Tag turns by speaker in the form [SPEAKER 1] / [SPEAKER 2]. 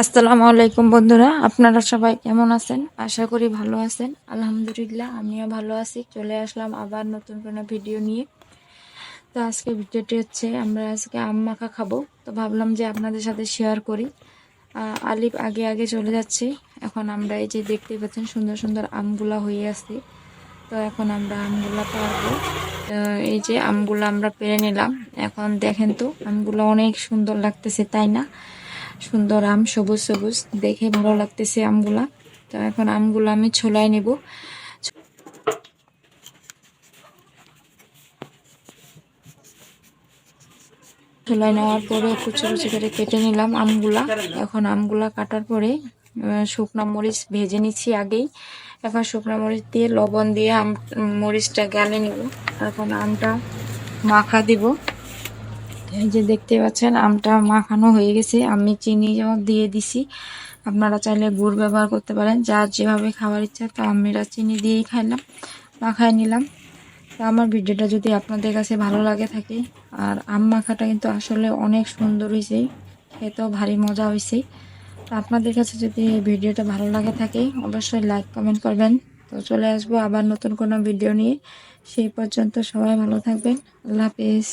[SPEAKER 1] আসসালামু আলাইকুম বন্ধুরা, আপনারা সবাই কেমন আছেন? আশা করি ভালো আছেন। আলহামদুলিল্লাহ, আমিও ভালো আছি। চলে আসলাম আবার নতুন কোনো ভিডিও নিয়ে। তো আজকে ভিডিওটি হচ্ছে, আমরা আজকে আম মাখা খাব। তো ভাবলাম যে আপনাদের সাথে শেয়ার করি। আলিফ আগে আগে চলে যাচ্ছে। এখন আমরা এই যে দেখতে পাচ্ছেন, সুন্দর সুন্দর আমগুলা হয়ে আছে। তো এখন আমরা আমগুলা পারব। এই যে আমগুলো আমরা পেরে নিলাম। এখন দেখেন তো, আমগুলো অনেক সুন্দর লাগতেছে, তাই না? সুন্দর আম, সবুজ সবুজ। দেখে ভালো লাগতেছে আমগুলা। তো এখন আমগুলো আমি ছোলাই নেব। ছোলাই নেওয়ার পরে কুচি কুচি করে কেটে নিলাম আমগুলা। এখন আমগুলা কাটার পরে শুকনা মরিচ ভেজে নিচ্ছি আগেই। এখন শুকনা মরিচ দিয়ে লবণ দিয়ে আম, মরিচটা গেলে নিব। এখন আমটা মাখা দিব। এই যে দেখতে পাচ্ছেন, আমটা মাখানো হয়ে গেছে। আমি চিনি দিয়ে দিছি। আপনারা চাইলে গুড় ব্যবহার করতে পারেন। যার যেভাবে খাওয়ার ইচ্ছা, তো আমরা চিনি দিয়েই খাইলাম, মাখায় নিলাম। তো আমার ভিডিওটা যদি আপনাদের কাছে ভালো লাগে থাকে, আর আম মাখাটা কিন্তু আসলে অনেক সুন্দর হয়েছে, খেতেও ভারী মজা হয়েছে। তো আপনাদের কাছে যদি ভিডিওটা ভালো লাগে থাকে, অবশ্যই লাইক কমেন্ট করবেন। তো চলে আসব আবার নতুন কোনো ভিডিও নিয়ে। সেই পর্যন্ত সবাই ভালো থাকবেন। আল্লাহ হাফিজ।